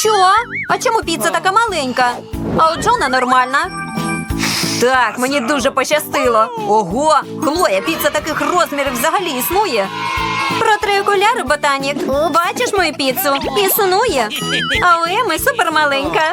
Що? А чому піца така маленька? А у Джона нормальна. Так, мені дуже пощастило. Ого, Хлоя, піца таких розмірів взагалі існує. Протри окуляри, ботанік. Бачиш мою піцу? Існує. А у Еми супермаленька.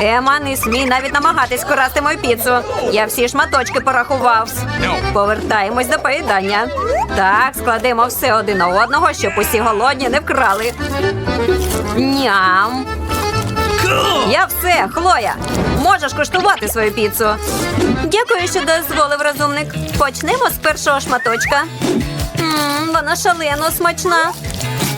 Ема, не смій навіть намагатись красти мою піцу. Я всі шматочки порахував. Повертаємось до поїдання. Так, складемо все один на одного, щоб усі голодні не вкрали. Ням. Я все, Хлоя. Можеш куштувати свою піцу. Дякую, що дозволив розумник. Почнемо з першого шматочка. Мм, вона шалено смачна.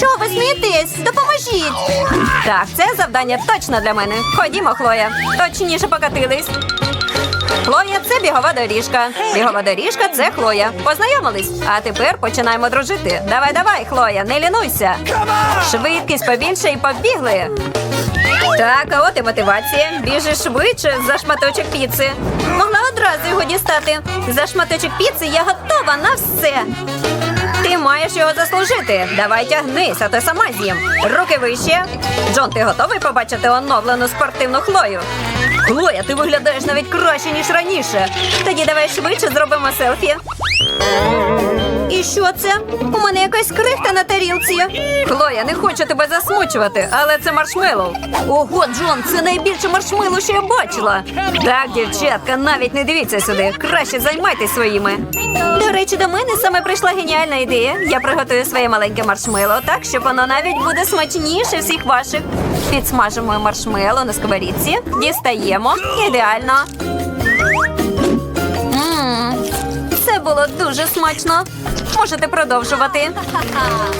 Чого ви смієтесь? Допоможіть! Так, це завдання точно для мене. Ходімо, Хлоя. Точніше покатились. Хлоя це бігова доріжка. Бігова доріжка це Хлоя. Познайомились. А тепер починаємо дружити. Давай, давай, Хлоя, не лінуйся. Швидкість побільше і побігли. Так, а от і мотивація. Біжи швидше за шматочок піци. Могла одразу його дістати. За шматочок піци я готова на все. Ти маєш його заслужити. Давай тягнись, а то сама з'їм. Руки вище. Джон, ти готовий побачити оновлену спортивну хлою? Хлоя, ти виглядаєш навіть краще, ніж раніше. Тоді давай швидше зробимо селфі. І що це? У мене якась крихта на тарілці. Хлоя, не хочу тебе засмучувати, але це маршмеллоу. Ого, Джон, це найбільше маршмеллоу, що я бачила. Так, дівчатка, навіть не дивіться сюди. Краще займайтесь своїми. До речі, до мене саме прийшла геніальна ідея. Я приготую своє маленьке маршмеллоу так, щоб воно навіть буде смачніше всіх ваших. Підсмажимо маршмеллоу на сковорідці, дістаємо. Ідеально. Мм, це було дуже смачно. Можете продовжувати.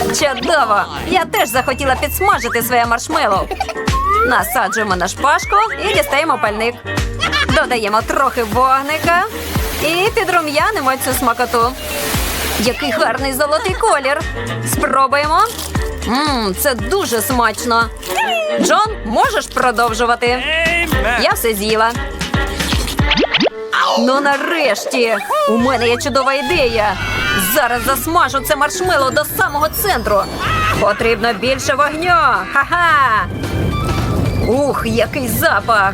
Чудово! Я теж захотіла підсмажити своє маршмеллоу. Насаджуємо на шпажку і дістаємо пальник. Додаємо трохи вогника і підрум'янимо цю смакоту. Який гарний золотий колір. Спробуємо. Мм, це дуже смачно. Джон, можеш продовжувати? Я все з'їла. Ну нарешті! У мене є чудова ідея. Зараз засмажу це маршмело до самого центру. Потрібно більше вогню. Ха-ха! Ух, який запах!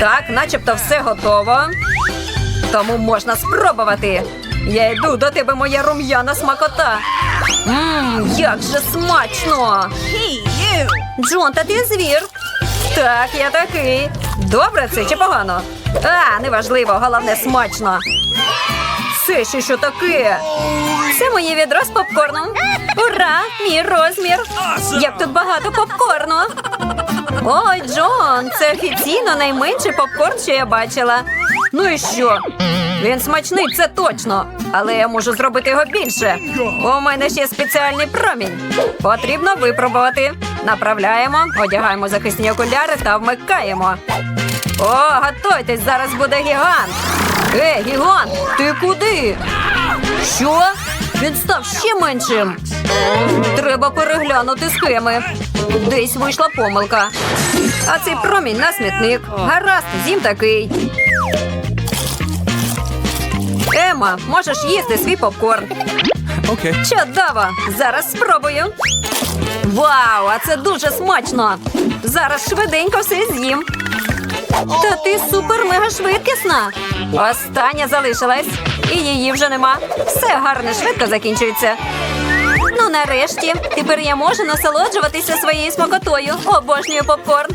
Так, начебто все готово. Тому можна спробувати. Я йду до тебе, моя рум'яна смакота. Мм, як же смачно! Джон, та ти звір. Так, я такий. Добре це чи погано? А, неважливо, головне смачно. Це ще що таке? Це моє відро з попкорном. Ура! Мій розмір! Як тут багато попкорну. Ой, Джон, це офіційно найменший попкорн, що я бачила. Ну і що? Він смачний, це точно. Але я можу зробити його більше. У мене ще спеціальний промінь. Потрібно випробувати. Направляємо, одягаємо захисні окуляри та вмикаємо. О, готуйтесь, зараз буде гігант. Ей, гігант, ти куди? Що? Він став ще меншим. Треба переглянути схеми. Десь вийшла помилка. А цей промінь на смітник. Гаразд, зім такий. Ема, можеш їсти свій попкорн. Okay. Чудово! Зараз спробую. Вау, а це дуже смачно! Зараз швиденько все з'їм. Та ти супер-мега швидкісна. Остання залишилась. І її вже нема. Все гарно, швидко закінчується. Ну, нарешті, тепер я можу насолоджуватися своєю смакотою. Обожнюю попкорн.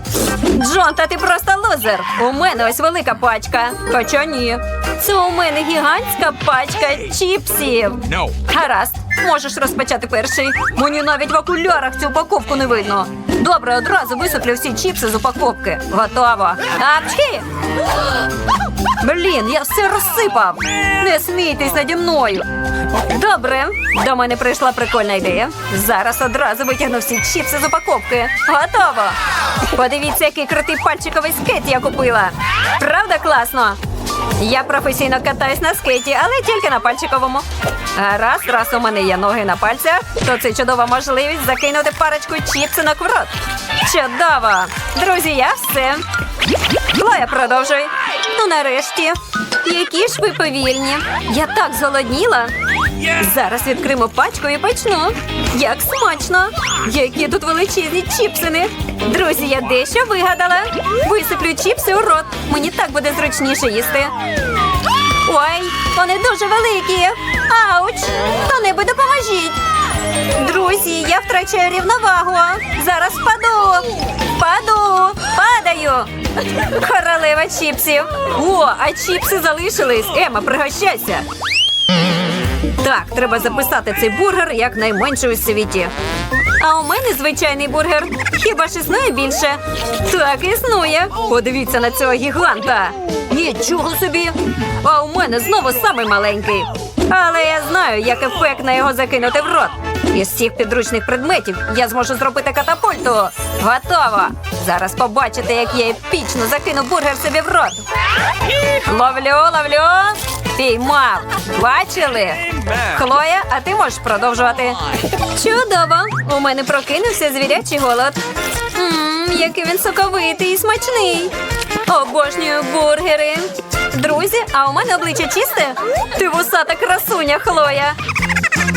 Джон, та ти просто лузер. У мене ось велика пачка. Хоча ні. Це у мене гігантська пачка чіпсів. Гаразд, можеш розпочати перший. Мені навіть в окулярах цю упаковку не видно. Добре, одразу висиплю всі чіпси з упаковки. Готово. Апчхі! Блін, я все розсипав. Не смійтесь наді мною. Добре, до мене прийшла прикольна ідея. Зараз одразу витягну всі чіпси з упаковки. Готово. Подивіться, який крутий пальчиковий скейт я купила. Правда класно? Я професійно катаюсь на скейті, але тільки на пальчиковому. Раз, раз у мене є ноги на пальцях, то це чудова можливість закинути парочку чіпсинок в рот. Чудово! Друзі, я все. Хлоя, продовжуй. Ну, нарешті. Які ж ви повільні. Я так зголодніла. Зараз відкримо пачку і почну. Як смачно! Які тут величезні чіпсини. Друзі, я дещо вигадала. Висиплю чіпси у рот. Мені так буде зручніше їсти. Ой, вони дуже великі. Ауч! Хто-небудь допоможіть. Друзі, я втрачаю рівновагу. Зараз впаду. Паду, падаю. Королева чіпсів. О, а чіпси залишились. Ема, пригощайся. Так, треба записати цей бургер як найменший у світі. А у мене звичайний бургер. Хіба ж існує більше? Так, існує. Подивіться на цього гіганта. Нічого собі. А у мене знову самий маленький. Але я знаю, як ефектно його закинути в рот. Із всіх підручних предметів я зможу зробити катапульту. Готово. Зараз побачите, як я епічно закину бургер собі в рот. Ловлю, ловлю. Піймав. Бачили? Хлоя, а ти можеш продовжувати. Чудово! У мене прокинувся звірячий голод. Ммм, який він соковитий і смачний. Обожнюю бургери. Друзі, а у мене обличчя чисте? Ти вусата красуня, Хлоя.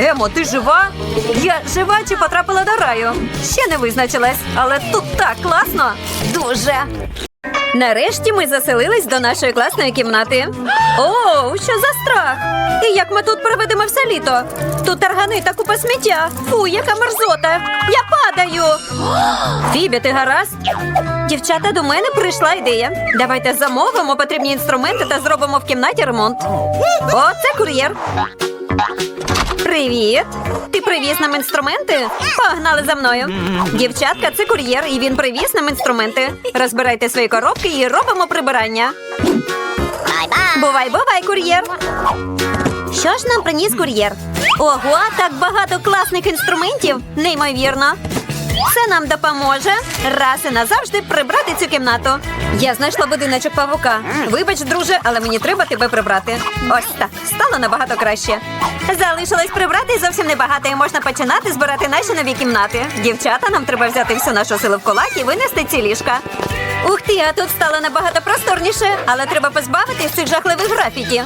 Емо, ти жива? Я жива чи потрапила до раю? Ще не визначилась, але тут так класно. Дуже. Нарешті ми заселились до нашої класної кімнати. О, що за страх! І як ми тут проведемо все літо? Тут таргани та купа сміття. Фу, яка мерзота! Я падаю. Фібі, ти гаразд? Дівчата, до мене прийшла ідея. Давайте замовимо потрібні інструменти та зробимо в кімнаті ремонт. О, це кур'єр. Привіт! Ти привіз нам інструменти? Погнали за мною. Дівчатка, це кур'єр, і він привіз нам інструменти. Розбирайте свої коробки і робимо прибирання. Бувай, бувай, кур'єр. Що ж нам приніс кур'єр? Ого, так багато класних інструментів. Неймовірно. Це нам допоможе раз і назавжди прибрати цю кімнату. Я знайшла будиночок павука. Вибач, друже, але мені треба тебе прибрати. Ось так, стало набагато краще. Залишилось прибрати зовсім небагато, і можна починати збирати наші нові кімнати. Дівчата, нам треба взяти всю нашу силу в кулак і винести ці ліжка. Ух ти, а тут стало набагато просторніше, але треба позбавитись цих жахливих графіті.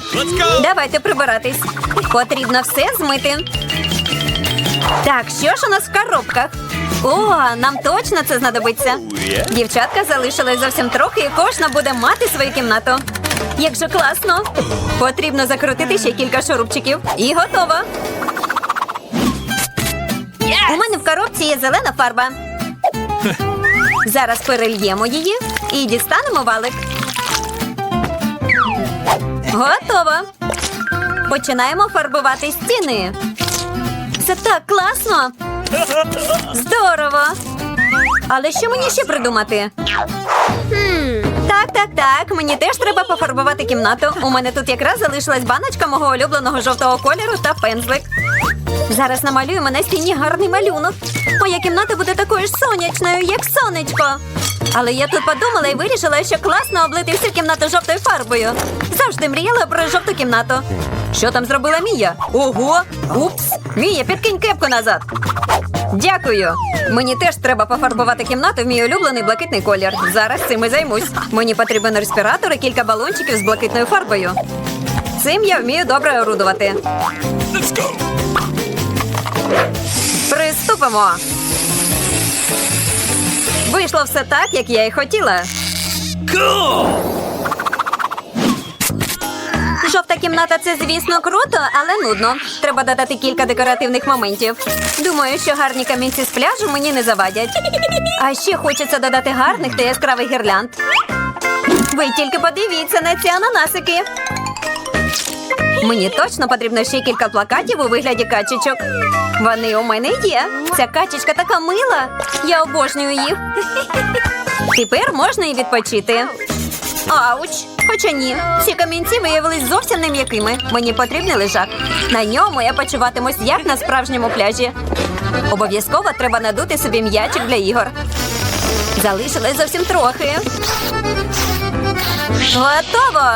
Давайте прибиратись. Потрібно все змити. Так, що ж у нас в коробках? О, нам точно це знадобиться. Дівчатка залишилось зовсім трохи, і кожна буде мати свою кімнату. Як же класно! Потрібно закрутити ще кілька шурупчиків. І готово. У мене в коробці є зелена фарба. Зараз перельємо її і дістанемо валик. Готово. Починаємо фарбувати стіни. Це так класно. Здорово. Але що мені ще придумати? Так, так, так. Мені теж треба пофарбувати кімнату. У мене тут якраз залишилась баночка мого улюбленого жовтого кольору та пензлик. Зараз намалюємо на стіні гарний малюнок. Моя кімната буде такою ж сонячною, як сонечко. Але я тут подумала і вирішила, що класно облити всю кімнату жовтою фарбою. Завжди мріяла про жовту кімнату. Що там зробила Мія? Ого! Упс! Мія, підкинь кепку назад. Дякую. Мені теж треба пофарбувати кімнату в мій улюблений блакитний колір. Зараз цим і займусь. Мені потрібен респіратор і кілька балончиків з блакитною фарбою. Цим я вмію добре орудувати. Приступимо. Вийшло все так, як я і хотіла. Жовта кімната це, звісно, круто, але нудно. Треба додати кілька декоративних моментів. Думаю, що гарні камінці з пляжу мені не завадять. А ще хочеться додати гарних та яскравих гірлянд. Ви тільки подивіться на ці ананасики. Мені точно потрібно ще кілька плакатів у вигляді качечок. Вони у мене є. Ця качечка така мила. Я обожнюю їх. Тепер можна і відпочити. Ауч! Хоча ні, ці камінці виявились зовсім не м'якими. Мені потрібний лежак. На ньому я почуватимусь як на справжньому пляжі. Обов'язково треба надути собі м'ячик для ігор. Залишилось зовсім трохи. Готово!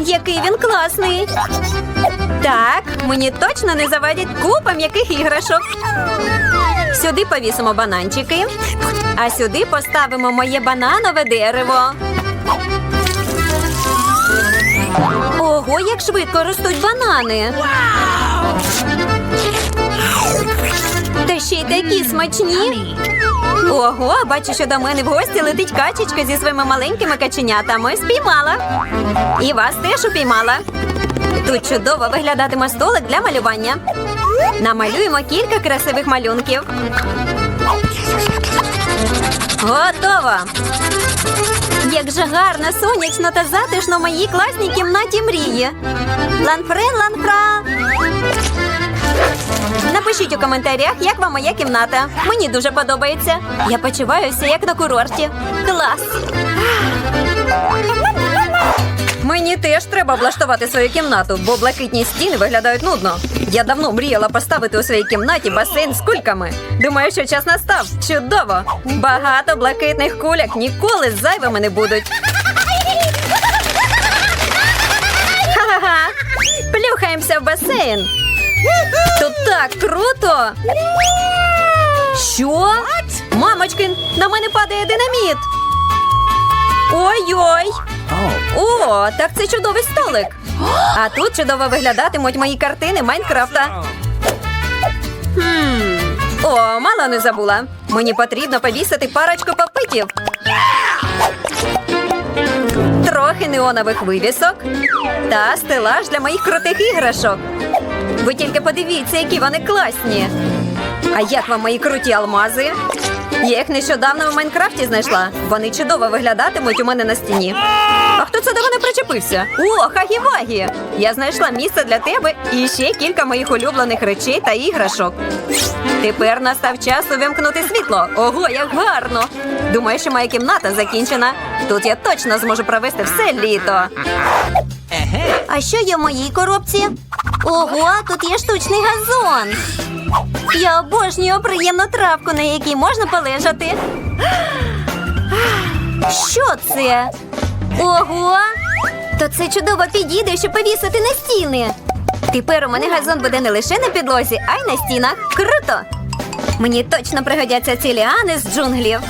Який він класний. Так, мені точно не завадять купа м'яких іграшок. Сюди повісимо бананчики, а сюди поставимо моє бананове дерево. Ого, як швидко ростуть банани. Та ще й такі смачні. Ого, бачу, що до мене в гості летить качечка зі своїми маленькими каченятами. Спіймала. І вас теж упіймала. Тут чудово виглядатиме столик для малювання. Намалюємо кілька красивих малюнків. Готово! Як же гарно, сонячно та затишно в моїй класній кімнаті мрії. Ланфрен, ланфра. Напишіть у коментарях, як вам моя кімната. Мені дуже подобається. Я почуваюся як на курорті. Клас! Мені теж треба облаштувати свою кімнату, бо блакитні стіни виглядають нудно. Я давно мріяла поставити у своїй кімнаті басейн з кульками. Думаю, що час настав. Чудово! Багато блакитних куляк ніколи зайвими не будуть. Ха-ха-ха! Плюхаємося в басейн. Тут так круто! Що? Мамочки, на мене падає динаміт. Ой-ой! О, так це чудовий столик. А тут чудово виглядатимуть мої картини Майнкрафта. О, мало не забула. Мені потрібно повісити парочку попитів. Трохи неонових вивісок та стелаж для моїх крутих іграшок. Ви тільки подивіться, які вони класні. А як вам мої круті алмази? Я їх нещодавно в Майнкрафті знайшла. Вони чудово виглядатимуть у мене на стіні. А хто це до мене причепився? О, хагі-вагі! Я знайшла місце для тебе і ще кілька моїх улюблених речей та іграшок. Тепер настав час увімкнути світло. Ого, як гарно! Думаю, що моя кімната закінчена. Тут я точно зможу провести все літо. А що є в моїй коробці? Ого, тут є штучний газон. Я обожнюю приємну травку, на якій можна полежати. Що це? Ого! То це чудово підійде, щоб повісити на стіни. Тепер у мене газон буде не лише на підлозі, а й на стінах. Круто! Мені точно пригодяться ці ліани з джунглів.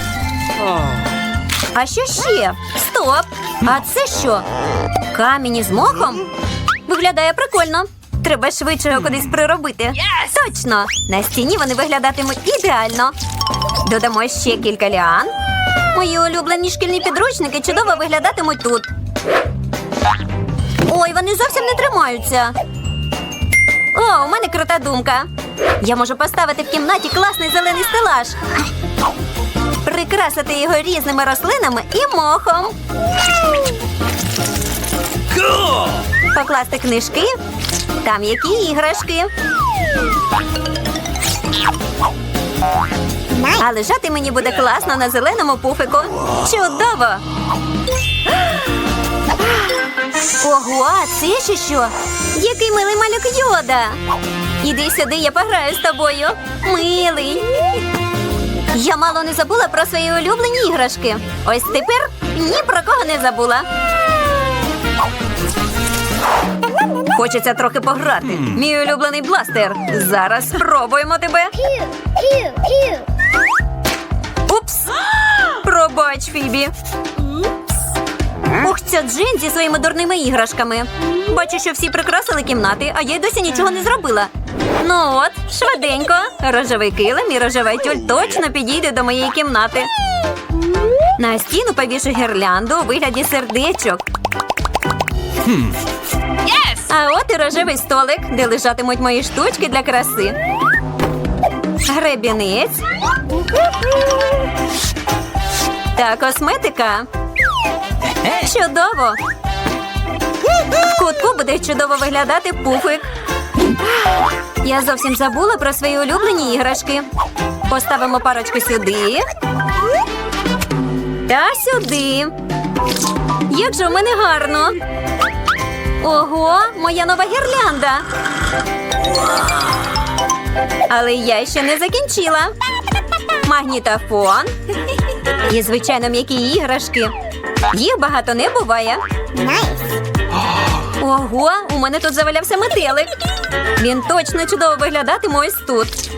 А що ще? Стоп! А це що? Камінь із мохом? Виглядає прикольно. Треба швидше його кудись приробити. Точно! На стіні вони виглядатимуть ідеально. Додамо ще кілька ліан. Мої улюблені шкільні підручники чудово виглядатимуть тут. Ой, вони зовсім не тримаються. О, у мене крута думка. Я можу поставити в кімнаті класний зелений стелаж. Прикрасити його різними рослинами і мохом. Покласти книжки. Там які іграшки. А лежати мені буде класно на зеленому пуфику. Чудово! Ого, це ще що? Який милий малюк йода. Іди сюди, я пограю з тобою. Милий. Я мало не забула про свої улюблені іграшки. Ось тепер ні про кого не забула. Хочеться трохи пограти. Мій улюблений бластер. Зараз спробуємо тебе. Упс! Пробач, Фібі. Ух, ця Джин зі своїми дурними іграшками. Бачу, що всі прикрасили кімнати, а я й досі нічого не зробила. Ну от, швиденько. Рожевий килим і рожевий тюль точно підійде до моєї кімнати. На стіну повішу гірлянду у вигляді сердечок. А от і рожевий столик, де лежатимуть мої штучки для краси. Гребінець. Та косметика. Чудово! В кутку буде чудово виглядати пуфик. Я зовсім забула про свої улюблені іграшки. Поставимо парочку сюди. Та сюди. Як же в мене гарно. Ого, моя нова гірлянда. Але я ще не закінчила. Магнітофон. І, звичайно, м'які іграшки. Їх багато не буває. Ого, у мене тут завалявся метелик. Він точно чудово виглядатиме ось тут.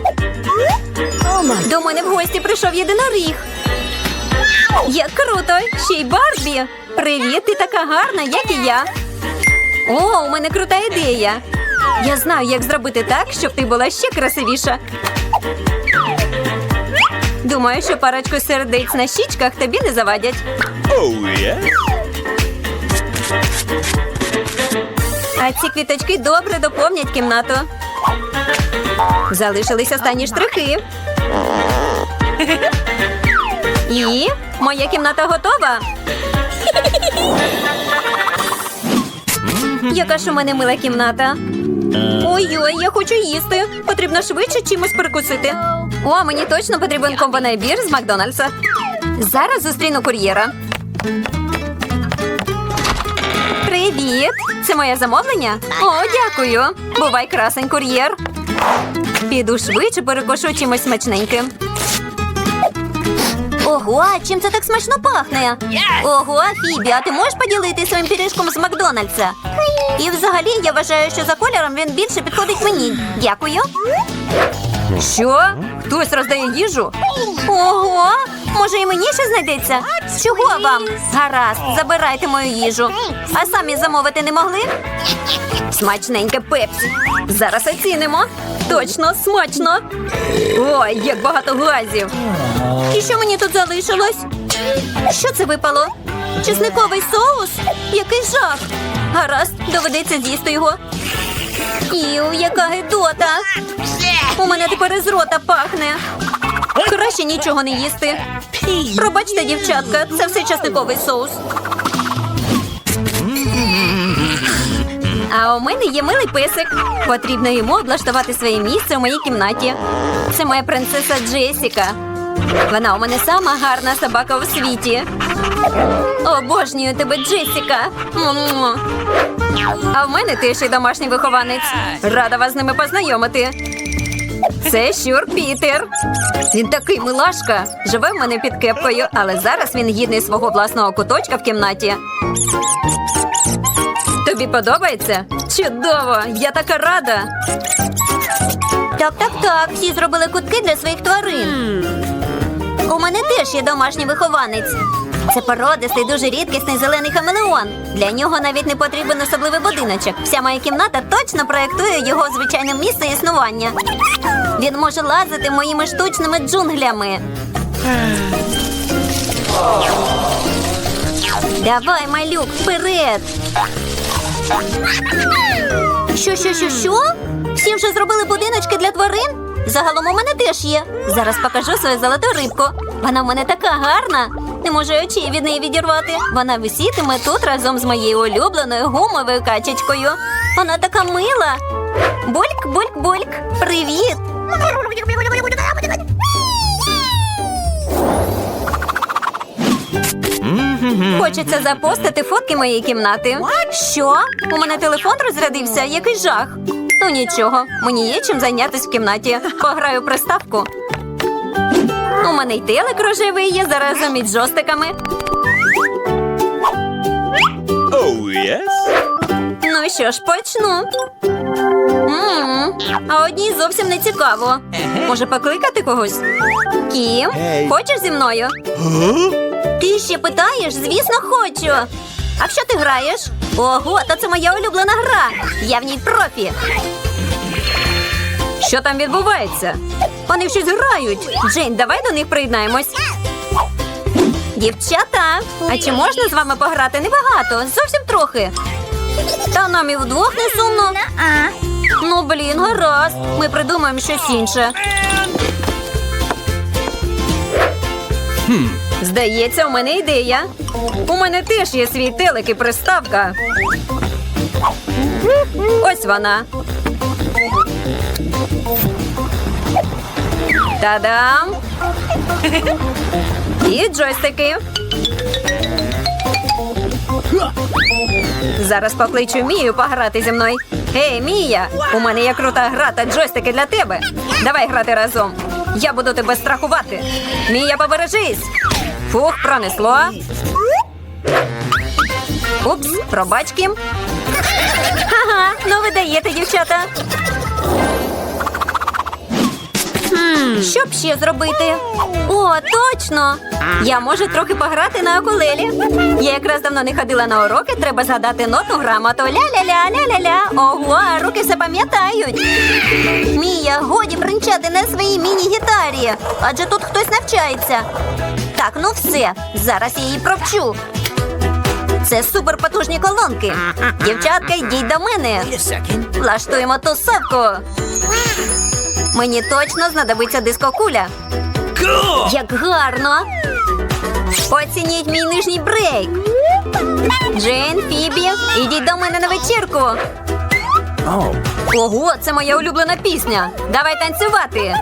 До мене в гості прийшов єдиноріг. Як круто! Ще й Барбі! Привіт, ти така гарна, як і я. О, у мене крута ідея. Я знаю, як зробити так, щоб ти була ще красивіша. Думаю, що парочку сердець на щічках тобі не завадять. Oh yeah? А ці квіточки добре доповнять кімнату. Залишились останні штрихи. І моя кімната готова. Яка ж у мене мила кімната. Ой-ой, я хочу їсти. Потрібно швидше чимось перекусити. О, мені точно потрібен комбо-набір з Макдональдса. Зараз зустріну кур'єра. Привіт! Це моє замовлення? О, дякую. Бувай красень кур'єр. Піду швидше перекошу чимось смачненьким. Ого, чим це так смачно пахне? Ого, Фібі, а ти можеш поділитися своїм пиріжком з Макдональдса? І взагалі я вважаю, що за кольором він більше підходить мені. Дякую. Що? Хтось роздає їжу? Ого, може і мені ще знайдеться? Чого вам? Гаразд, забирайте мою їжу. А самі замовити не могли? Смачненьке пепсі. Зараз оцінимо. Точно, смачно. Ой, як багато глазів. І що мені тут залишилось? Що це випало? Чесниковий соус? Який жах. Гаразд, доведеться з'їсти його. Іу, яка гидота. У мене тепер із рота пахне. Краще нічого не їсти. Пробачте, дівчатка, це все часниковий соус. А у мене є милий песик. Потрібно йому облаштувати своє місце у моїй кімнаті. Це моя принцеса Джесіка. Вона у мене сама гарна собака у світі. Обожнюю тебе, Джесіка. А в мене теж і домашній вихованець. Рада вас з ними познайомити. Це щур Пітер. Він такий милашка. Живе в мене під кепкою, але зараз він гідний свого власного куточка в кімнаті. Тобі подобається? Чудово! Я така рада. Так, так, так. Всі зробили кутки для своїх тварин. У мене теж є домашній вихованець. Це породистий, дуже рідкісний зелений хамелеон. Для нього навіть не потрібен особливий будиночок. Вся моя кімната точно проєктує його звичайне місце існування. Він може лазити моїми штучними джунглями. Давай, малюк, вперед! Що, що, що, що? Всі вже зробили будиночки для тварин? Загалом у мене теж є. Зараз покажу свою золоту рибку. Вона в мене така гарна. Не можу очей від неї відірвати. Вона висітиме тут разом з моєю улюбленою гумовою качечкою. Вона така мила. Бульк, бульк, бульк. Привіт. Хочеться запостити фотки моєї кімнати. Що? У мене телефон розрядився, який жах. Ну нічого, мені є чим зайнятися в кімнаті. Пограю приставку. У мене й телек рожевий є заразом із джостиками. Oh, yes? Ну що ж, почну. м А одній зовсім не цікаво. Може покликати когось? Кім, хочеш зі мною? Ти ще питаєш? Звісно, хочу. А в що ти граєш? Ого, то це моя улюблена гра. Я в ній профі. Що там відбувається? Вони щось грають. Джейн, давай до них приєднаємось. Дівчата, а чи можна з вами пограти небагато? Зовсім трохи. Та нам і вдвох не сумно. Ну, блін, гаразд. Ми придумаємо щось інше. Здається, у мене ідея. У мене теж є свій телек і приставка. Ось вона. Та-дам! І джойстики. Зараз покличу Мію пограти зі мною. Гей, Мія! У мене є крута гра та джойстики для тебе. Давай грати разом. Я буду тебе страхувати. Мія, побережись. Фух, пронесло. Упс, пробачки. Ага, ну ви даєте, дівчата. Що б ще зробити? О, точно! Я можу трохи пограти на окулелі. Я якраз давно не ходила на уроки, треба згадати ноту грамоту. Ля-ля-ля, ля-ля-ля. Ого, а руки все пам'ятають. Мія, годі бринчати на своїй міні-гітарі. Адже тут хтось навчається. Так, ну все. Зараз я її провчу. Це суперпотужні колонки. Дівчатка, йдіть до мене. Влаштуємо тусовку. Мені точно знадобиться дискокуля. Cool! Як гарно! Оцініть мій нижній брейк. Джейн, Фібі, ідіть до мене на вечірку. Oh. Ого, це моя улюблена пісня. Давай танцювати.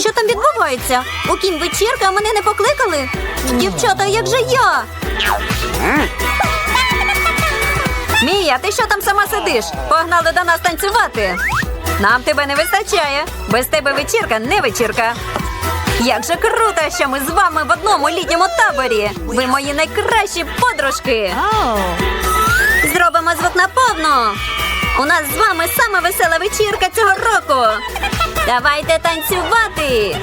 Що там відбувається? У кім вечірка, а мене не покликали? Дівчата, як же я? Мія, ти що там сама сидиш? Погнали до нас танцювати. Нам тебе не вистачає. Без тебе вечірка не вечірка. Як же круто, що ми з вами в одному літньому таборі. Ви мої найкращі подружки. Зробимо звук наповну. У нас з вами саме весела вечірка цього року. Давайте танцювати.